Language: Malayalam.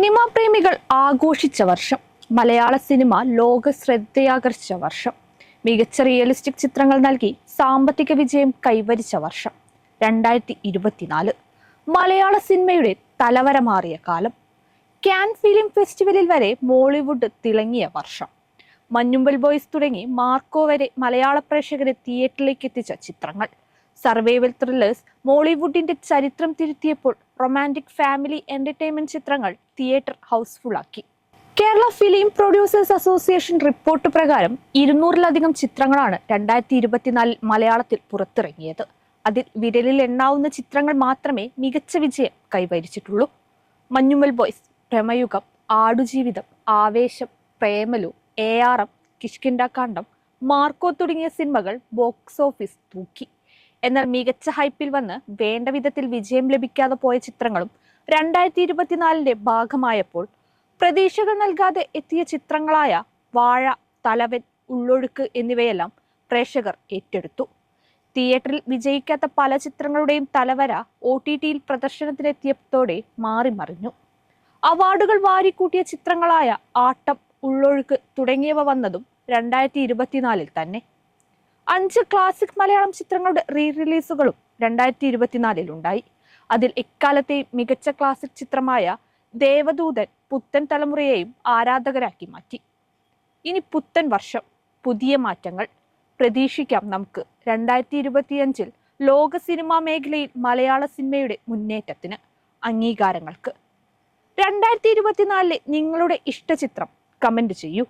സിനിമാ പ്രേമികൾ ആഘോഷിച്ച വർഷം മലയാള സിനിമ ലോക ശ്രദ്ധയാകർഷിച്ച വർഷം. മികച്ച റിയലിസ്റ്റിക് ചിത്രങ്ങൾ നൽകി സാമ്പത്തിക വിജയം കൈവരിച്ച വർഷം രണ്ടായിരത്തി ഇരുപത്തിനാല് മലയാള സിനിമയുടെ തലവര മാറിയ കാലം ക്യാൻ ഫിലിം ഫെസ്റ്റിവലിൽ വരെ മോളിവുഡ് തിളങ്ങിയ വർഷം. മഞ്ഞുമ്പൽ ബോയ്സ് തുടങ്ങി മാർക്കോ വരെ മലയാള പ്രേക്ഷകരെ തിയേറ്ററിലേക്ക് എത്തിച്ച ചിത്രങ്ങൾ. സർവൈവൽ ത്രില്ലേഴ്സ് മോളിവുഡിന്റെ ചരിത്രം തിരുത്തിയപ്പോൾ റൊമാന്റിക് ഫാമിലി എന്റർടൈൻമെന്റ് ചിത്രങ്ങൾ തിയേറ്റർ ഹൗസ്ഫുൾ ആക്കി Kerala film producers association report പ്രകാരം ഇരുന്നൂറിലധികം ചിത്രങ്ങളാണ് രണ്ടായിരത്തി ഇരുപത്തിനാലിൽ മലയാളത്തിൽ പുറത്തിറങ്ങിയത്. അതിൽ വിരലിൽ എണ്ണാവുന്ന ചിത്രങ്ങൾ മാത്രമേ മികച്ച വിജയം കൈവരിച്ചിട്ടുള്ളൂ. Manjummel boys Bramayugam Aadujeevitham Aavesham Premalu A R M Kishkindhakandam Marco തുടങ്ങിയ സിനിമകൾ ബോക്സ് ഓഫീസ് തൂക്കി. എന്നാൽ മികച്ച ഹൈപ്പിൽ വന്ന് വേണ്ട വിധത്തിൽ വിജയം ലഭിക്കാതെ പോയ ചിത്രങ്ങളും രണ്ടായിരത്തി ഇരുപത്തിനാലിന്റെ ഭാഗമായപ്പോൾ പ്രതീക്ഷകൾ നൽകാതെ എത്തിയ ചിത്രങ്ങളായ വാഴ തലവൻ ഉള്ളൊഴുക്ക് എന്നിവയെല്ലാം പ്രേക്ഷകർ ഏറ്റെടുത്തു. തിയേറ്ററിൽ വിജയിക്കാത്ത പല ചിത്രങ്ങളുടെയും തലവര ഒ ടി ടിയിൽ പ്രദർശനത്തിനെത്തിയതോടെ മാറിമറിഞ്ഞു അവാർഡുകൾ വാരിക്കൂട്ടിയ ചിത്രങ്ങളായ ആട്ടം ഉള്ളൊഴുക്ക് തുടങ്ങിയവ വന്നതും രണ്ടായിരത്തി ഇരുപത്തിനാലിൽ തന്നെ. അഞ്ച് ക്ലാസിക് മലയാളം ചിത്രങ്ങളുടെ റീ റിലീസുകളും രണ്ടായിരത്തി ഇരുപത്തിനാലിൽ ഉണ്ടായി അതിൽ എക്കാലത്തെയും മികച്ച ക്ലാസിക് ചിത്രമായ ദേവദൂതൻ പുത്തൻ തലമുറയെയും ആരാധകരാക്കി മാറ്റി. ഇനി പുത്തൻ വർഷം പുതിയ മാറ്റങ്ങൾ പ്രതീക്ഷിക്കാം നമുക്ക്. രണ്ടായിരത്തി ഇരുപത്തിയഞ്ചിൽ ലോക സിനിമാ മേഖലയിൽ മലയാള സിനിമയുടെ മുന്നേറ്റത്തിന് അംഗീകാരങ്ങൾക്ക്. രണ്ടായിരത്തി ഇരുപത്തിനാലിലെ നിങ്ങളുടെ ഇഷ്ടചിത്രം കമന്റ് ചെയ്യൂ.